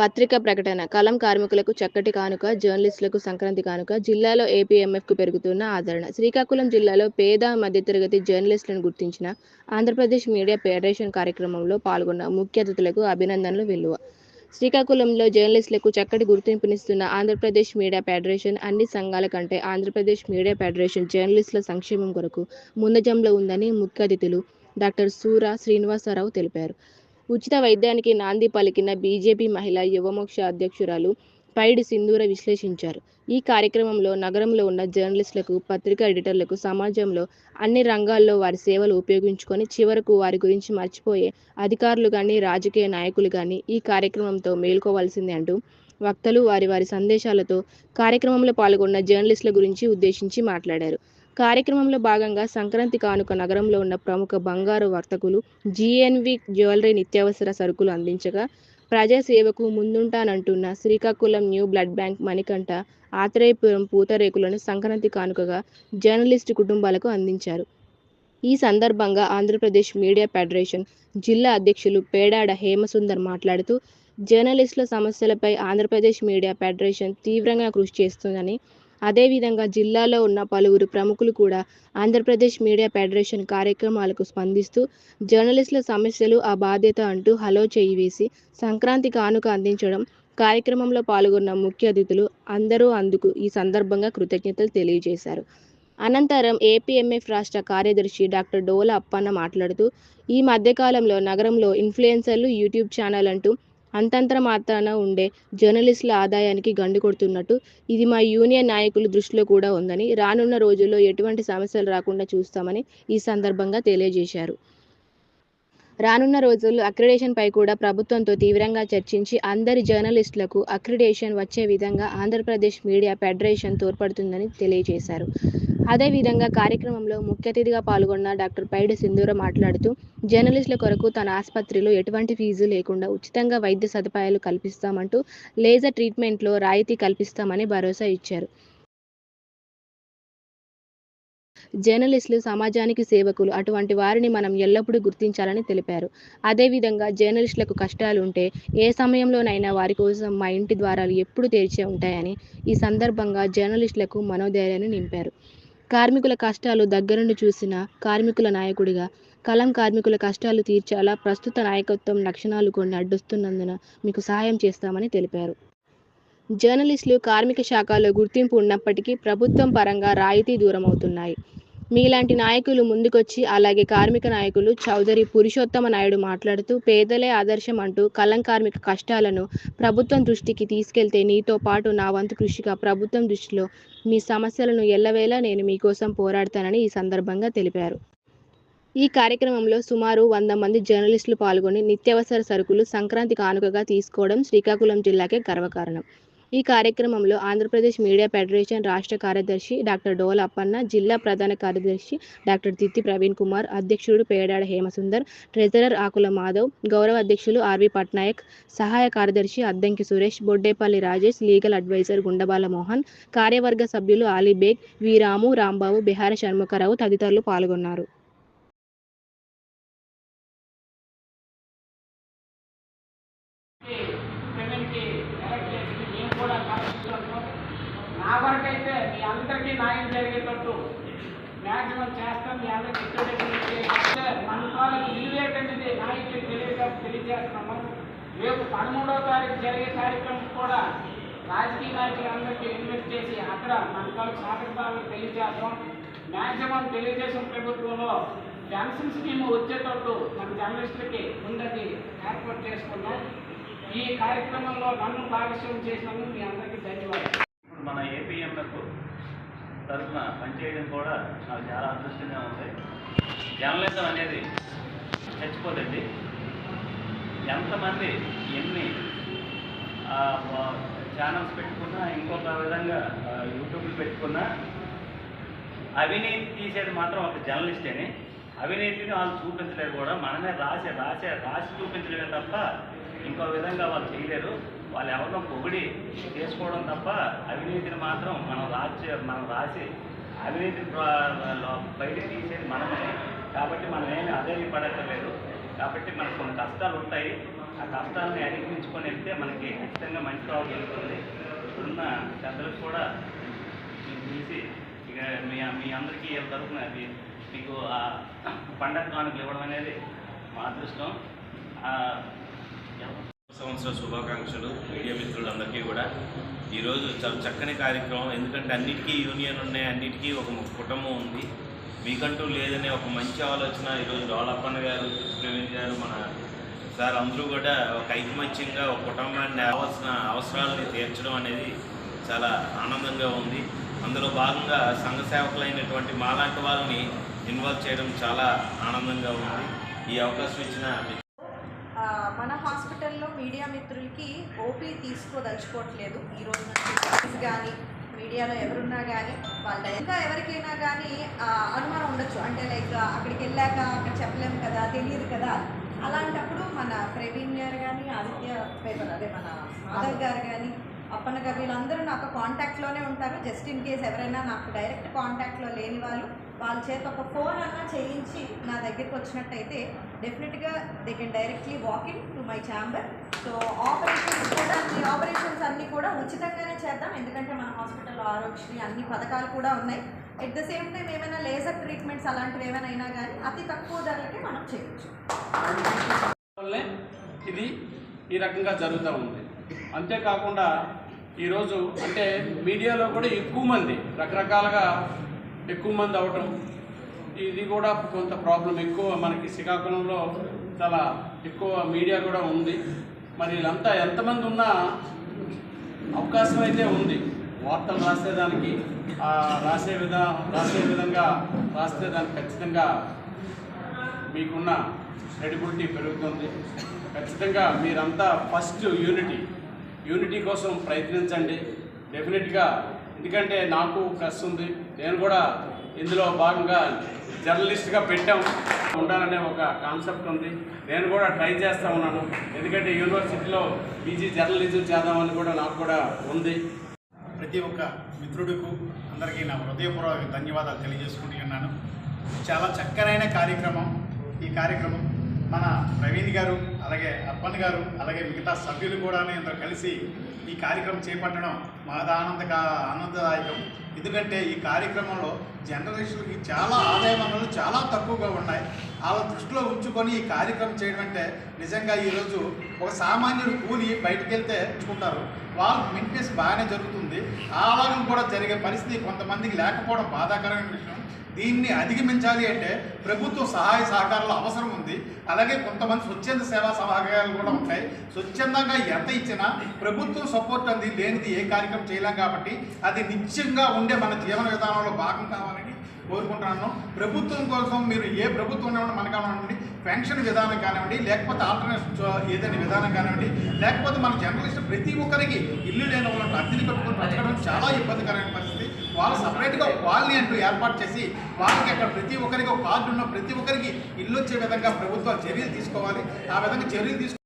పత్రిక ప్రకటన. కలం కార్మికులకు చక్కటి కానుక జర్నలిస్టులకు సంక్రాంతి కానుక జిల్లాలో ఏపీఎంఎఫ్కు పెరుగుతున్న ఆదరణ. శ్రీకాకుళం జిల్లాలో పేద మధ్యతరగతి జర్నలిస్టులను గుర్తించిన ఆంధ్రప్రదేశ్ మీడియా ఫెడరేషన్ కార్యక్రమంలో పాల్గొన్న ముఖ్య అతిథులకు అభినందనలు వెల్లువ. శ్రీకాకుళంలో జర్నలిస్టులకు చక్కటి గుర్తింపునిస్తున్న ఆంధ్రప్రదేశ్ మీడియా ఫెడరేషన్ అన్ని సంఘాల కంటే ఆంధ్రప్రదేశ్ మీడియా ఫెడరేషన్ జర్నలిస్టుల సంక్షేమం కొరకు ముందజంలో ఉందని ముఖ్య అతిథులు డాక్టర్ సూర శ్రీనివాసరావు తెలిపారు. ఉచిత వైద్యానికి నాంది పలికిన బీజేపీ మహిళా యువమోక్ష అధ్యక్షురాలు పైడి సింధూర విశ్లేషించారు. ఈ కార్యక్రమంలో నగరంలో ఉన్న జర్నలిస్టులకు పత్రికా ఎడిటర్లకు సమాజంలో అన్ని రంగాల్లో వారి సేవలు ఉపయోగించుకొని చివరకు వారి గురించి మర్చిపోయే అధికారులు కానీ రాజకీయ నాయకులు కానీ ఈ కార్యక్రమంతో మేల్కోవాల్సిందే అంటూ వక్తలు వారి వారి సందేశాలతో కార్యక్రమంలో పాల్గొన్న జర్నలిస్టుల గురించి ఉద్దేశించి మాట్లాడారు. కార్యక్రమంలో భాగంగా సంక్రాంతి కానుక నగరంలో ఉన్న ప్రముఖ బంగారు వర్తకులు జీఎన్వి జ్యువెలరీ నిత్యావసర సరుకులు అందించగా ప్రజాసేవకు ముందుంటానంటున్న Srikakulam new blood bank Manikanta Atreyapuram పూతరేకులను Sankranti కానుకగా జర్నలిస్టు కుటుంబాలకు అందించారు. ఈ సందర్భంగా ఆంధ్రప్రదేశ్ మీడియా ఫెడరేషన్ జిల్లా అధ్యక్షులు పేడాడ హేమసుందర్ మాట్లాడుతూ జర్నలిస్టుల సమస్యలపై ఆంధ్రప్రదేశ్ మీడియా ఫెడరేషన్ తీవ్రంగా కృషి చేస్తుందని అదేవిధంగా జిల్లాలో ఉన్న పలువురు ప్రముఖులు కూడా ఆంధ్రప్రదేశ్ మీడియా ఫెడరేషన్ కార్యక్రమాలకు స్పందిస్తూ జర్నలిస్టుల సమస్యలు ఆ బాధ్యత అంటూ హలో చేయి వేసి సంక్రాంతి కానుక అందించడం కార్యక్రమంలో పాల్గొన్న ముఖ్య అతిథులు అందరూ అందుకు ఈ సందర్భంగా కృతజ్ఞతలు తెలియజేశారు. అనంతరం ఏపీఎంఎఫ్ రాష్ట్ర కార్యదర్శి డాక్టర్ డోల అప్పన్న మాట్లాడుతూ ఈ మధ్యకాలంలో నగరంలో ఇన్ఫ్లుయెన్సర్లు యూట్యూబ్ ఛానల్ అంటూ అంతంతర మాత్రాన ఉండే జర్నలిస్టుల ఆదాయానికి గండి కొడుతున్నట్టు ఇది మా యూనియన్ నాయకుల దృష్టిలో కూడా ఉందని రానున్న రోజుల్లో ఎటువంటి సమస్యలు రాకుండా చూస్తామని ఈ సందర్భంగా తెలియజేశారు. రానున్న రోజుల్లో అక్రిడేషన్ పై కూడా ప్రభుత్వంతో తీవ్రంగా చర్చించి అందరి జర్నలిస్టులకు అక్రిడేషన్ వచ్చే విధంగా ఆంధ్రప్రదేశ్ మీడియా ఫెడరేషన్ తోడ్పడుతుందని తెలియజేశారు. అదేవిధంగా కార్యక్రమంలో ముఖ్య అతిథిగా పాల్గొన్న డాక్టర్ పైడి సింధూర మాట్లాడుతూ జర్నలిస్టుల కొరకు తన ఆసుపత్రిలో ఎటువంటి ఫీజు లేకుండా ఉచితంగా వైద్య సదుపాయాలు కల్పిస్తామంటూ లేజర్ ట్రీట్మెంట్లో రాయితీ కల్పిస్తామని భరోసా ఇచ్చారు. జర్నలిస్టులు సమాజానికి సేవకులు అటువంటి వారిని మనం ఎల్లప్పుడూ గుర్తించాలని తెలిపారు. అదేవిధంగా జర్నలిస్టులకు కష్టాలు ఉంటే ఏ సమయంలోనైనా వారి కోసం మా ఇంటి ద్వారాలు ఎప్పుడు తెరిచే ఉంటాయని ఈ సందర్భంగా జర్నలిస్టులకు మనోధైర్యాన్ని నింపారు. కార్మికుల కష్టాలు దగ్గరుండి చూసిన కార్మికుల నాయకుడిగా కలం కార్మికుల కష్టాలు తీర్చేలా ప్రస్తుత నాయకత్వం లక్షణాలు కొన్ని అడ్డుస్తున్నందున మీకు సహాయం చేస్తామని తెలిపారు. జర్నలిస్టులు కార్మిక శాఖలో గుర్తింపు ఉన్నప్పటికీ ప్రభుత్వం పరంగా రాయితీ దూరం అవుతున్నాయి మీలాంటి నాయకులు ముందుకొచ్చి అలాగే కార్మిక నాయకులు చౌదరి పురుషోత్తమ నాయుడు మాట్లాడుతూ పేదలే ఆదర్శం అంటూ కలం కార్మిక కష్టాలను ప్రభుత్వం దృష్టికి తీసుకెళ్తే నీతో పాటు నా వంతు కృషిగా ప్రభుత్వం దృష్టిలో మీ సమస్యలను ఎల్లవేళ నేను మీకోసం పోరాడతానని ఈ సందర్భంగా తెలిపారు. ఈ కార్యక్రమంలో సుమారు వంద మంది జర్నలిస్టులు పాల్గొని నిత్యావసర సరుకులు సంక్రాంతి కానుకగా తీసుకోవడం శ్రీకాకుళం జిల్లాకే గర్వకారణం. ఈ కార్యక్రమంలో ఆంధ్రప్రదేశ్ మీడియా ఫెడరేషన్ రాష్ట్ర కార్యదర్శి డాక్టర్ డోల అప్పన్న జిల్లా ప్రధాన కార్యదర్శి డాక్టర్ తిత్తి ప్రవీణ్ కుమార్ అధ్యక్షుడు పేడాడ హేమసుందర్ ట్రెజరర్ ఆకుల మాధవ్ గౌరవ అధ్యక్షులు ఆర్వి పట్నాయక్ సహాయ కార్యదర్శి అద్దంకి సురేష్ బొడ్డేపల్లి రాజేష్ లీగల్ అడ్వైజర్ గుండబాల మోహన్ కార్యవర్గ సభ్యులు ఆలీబేగ్ వీరాము రాంబాబు బిహార షణ్ముఖరావు తదితరులు పాల్గొన్నారు పెళ్ళికి ఎలక్ట్ చేసి మేము కూడా కావాల్సినప్పుడు నా వరకైతే మీ అందరికీ న్యాయం జరిగేటట్టు మీ అందరికీ మన తెలియజేస్తున్నాము. రేపు పదమూడవ తారీఖు జరిగే కార్యక్రమం కూడా రాజకీయ నాయకులందరికీ ఇన్వెస్ట్ చేసి అక్కడ మనకాలకు సాగతాలను తెలియజేస్తాం. మ్యాక్సిమం తెలుగుదేశం ప్రభుత్వంలో పెన్షన్ స్కీమ్ వచ్చేటట్టు మన జర్నలిస్టులకి ముందది ఏర్పాటు చేసుకున్నాం. ఈ కార్యక్రమంలో నన్ను భాగస్వామ్యం చేసినందుకు మీ అందరికీ ధన్యవాదాలు. మన ఏపీఎంలకు తరఫున పనిచేయడం కూడా నాకు చాలా అదృష్టంగా ఉంది. జర్నలిజం అనేది చచ్చిపోదండి. ఎంతమంది ఎన్ని ఛానల్స్ పెట్టుకున్నా ఇంకొక విధంగా యూట్యూబ్లు పెట్టుకున్నా అవినీతి తీసేది మాత్రం ఒక జర్నలిస్టేనే. అవినీతిని వాళ్ళు చూపించలేరు కూడా. మనమే రాసే రాసే రాసి చూపించలేమే తప్ప ఇంకో విధంగా వాళ్ళు చేయలేరు. వాళ్ళు ఎవరినో పొగిడి చేసుకోవడం తప్ప అవినీతిని మాత్రం మనం రాసి మనం రాసి అవినీతి ప్ర- లో- తీసేది మనమే. కాబట్టి మనం ఏమి అదే పడక్కర్లేదు. కాబట్టి మనకు కొన్ని కష్టాలు ఉంటాయి. ఆ కష్టాలని అధిగమించుకొని వెళ్తే మనకి ఖచ్చితంగా మంచి రావు జరుగుతుంది ఇప్పుడున్న పెద్దలకు కూడా మీకు తెలిసి ఇక మీ మీ అందరికీ వీళ్ళ తరఫున అది మీకు ఆ పండగ కానుకలు ఇవ్వడం అనేది మా అదృష్టం. సంవత్సర శుభాకాంక్షలు మీడియా మిత్రులందరికీ కూడా. ఈరోజు చాలా చక్కని కార్యక్రమం. ఎందుకంటే అన్నిటికీ యూనియన్ ఉన్నాయి అన్నిటికీ ఒక కుటుంబం ఉంది. మీకంటూ లేదనే ఒక మంచి ఆలోచన ఈరోజు రావులప్పన్న గారు ప్రవీణ్ గారు మన సార్ అందరూ కూడా ఒక ఐకమత్యంగా ఒక కుటుంబాన్ని కావాల్సిన అవసరాలని తీర్చడం అనేది చాలా ఆనందంగా ఉంది. అందులో భాగంగా సంఘ సేవకులైనటువంటి మాలాంటి వాళ్ళని ఇన్వాల్వ్ చేయడం చాలా ఆనందంగా ఉంది. ఈ అవకాశం ఇచ్చిన మన హాస్పిటల్లో మీడియా మిత్రులకి ఓపీ తీసుకోదలుచుకోవట్లేదు. ఈ రోజు నుంచి కానీ మీడియాలో ఎవరున్నా కానీ వాళ్ళ ఇంకా ఎవరికైనా కానీ అనుమానం ఉండొచ్చు. అంటే లైక్ అక్కడికి వెళ్ళాక అక్కడ చెప్పలేము కదా తెలియదు కదా. అలాంటప్పుడు మన ప్రవీణ్ గారు కానీ ఆదిత్య పేపర్ అదే మన మాధవ్ గారు కానీ అప్పన్న గారు వీళ్ళందరూ నాకు కాంటాక్ట్లోనే ఉంటారు. జస్ట్ ఇన్ కేస్ ఎవరైనా నాకు డైరెక్ట్ కాంటాక్ట్లో లేని వాళ్ళు వాళ్ళ చేత ఒక ఫోన్ అన్నా చేయించి నా దగ్గరికి వచ్చినట్టయితే డెఫినెట్గా they can directly walk in to my chamber so operations కూడా ఈ ఆపరేషన్స్ అన్నీ కూడా ఉచితంగానే చేద్దాం. ఎందుకంటే మన హాస్పిటల్లో ఆరోగ్యశ్రీ అన్ని పథకాలు కూడా ఉన్నాయి. ఎట్ ద సేమ్ టైం ఏమైనా లేజర్ ట్రీట్మెంట్స్ అలాంటివి ఏమైనా అయినా కానీ అతి తక్కువ ధరలకే మనం చేయొచ్చు. ఇది ఈ రకంగా జరుగుతూ ఉంది. అంతేకాకుండా ఈరోజు అంటే మీడియాలో కూడా ఎక్కువ మంది రకరకాలుగా ఎక్కువ మంది అవటం ఇది కూడా కొంత ప్రాబ్లం ఎక్కువ మనకి శ్రీకాకుళంలో చాలా ఎక్కువ మీడియా కూడా ఉంది. మరి వీళ్ళంతా ఎంతమంది ఉన్నా అవకాశం అయితే ఉంది. వార్తలు రాసేదానికి రాసే విధా రాసే విధంగా రాస్తే దానికి ఖచ్చితంగా మీకున్న క్రెడిబిలిటీ పెరుగుతుంది. ఖచ్చితంగా మీరంతా ఫస్ట్ యూనిటీ యూనిటీ కోసం ప్రయత్నించండి. డెఫినెట్గా ఎందుకంటే నాకు ప్రెస్ ఉంది. నేను కూడా ఇందులో భాగంగా జర్నలిస్ట్గా పెట్టాం. ఉండాలనే ఒక కాన్సెప్ట్ ఉంది. నేను కూడా ట్రై చేస్తూ ఉన్నాను. ఎందుకంటే యూనివర్సిటీలో పీజీ జర్నలిజం చేద్దామని కూడా నాకు కూడా ఉంది. ప్రతి ఒక్క మిత్రుడికు అందరికీ నా హృదయపూర్వక ధన్యవాదాలు తెలియజేసుకుంటున్నాను చాలా చక్కనైన కార్యక్రమం. ఈ కార్యక్రమం మన ప్రవీణ్ గారు అలాగే అప్పన్ గారు అలాగే మిగతా సభ్యులు కూడా ఇంత కలిసి ఈ కార్యక్రమం చేపట్టడం మాది ఆనంద ఆనందదాయకం. ఎందుకంటే ఈ కార్యక్రమంలో జర్నలిస్టులకి చాలా ఆదాయ వనరులు చాలా తక్కువగా ఉన్నాయి. వాళ్ళ దృష్టిలో ఉంచుకొని ఈ కార్యక్రమం చేయడం అంటే నిజంగా ఈరోజు ఒక సామాన్యుడు కూలి బయటకు వెళ్తే ఉంచుకుంటారు వాళ్ళ మెయింటెనెన్స్ బాగానే జరుగుతుంది. అలాగం కూడా జరిగే పరిస్థితి కొంతమందికి లేకపోవడం బాధాకరమైన విషయం. దీన్ని అధిగమించాలి అంటే ప్రభుత్వ సహాయ సహకారాలు అవసరం ఉంది. అలాగే కొంతమంది స్వచ్ఛంద సేవా సహకారాలు కూడా ఉంటాయి. స్వచ్ఛందంగా ఎంత ఇచ్చినా ప్రభుత్వం సపోర్ట్ అంది లేనిది ఏ కార్యక్రమం చేయలేం కాబట్టి అది నిత్యంగా ఉండే మన జీవన విధానంలో భాగం కావాలని కోరుకుంటున్నాను. ప్రభుత్వం కోసం మీరు ఏ ప్రభుత్వం ఉన్నవాడు మనకు కానివ్వండి పెన్షన్ విధానం కానివ్వండి లేకపోతే ఆల్టర్నేట్ ఏదైనా విధానం కానివ్వండి లేకపోతే మన జర్నలిస్ట్ ప్రతి ఒక్కరికి ఇల్లు లేని వాళ్ళని అద్దెని కట్టుకుని బ్రతకడం చాలా ఇబ్బందికరమైన పరిస్థితి. వాళ్ళు సపరేట్గా వాళ్ళని అంటూ ఏర్పాటు చేసి వాళ్ళకి అక్కడ ప్రతి ఒక్కరికి ఒక కార్డు ఉన్న ప్రతి ఒక్కరికి ఇల్లు వచ్చే విధంగా ప్రభుత్వాలు చర్యలు తీసుకోవాలి. ఆ విధంగా చర్యలు తీసుకు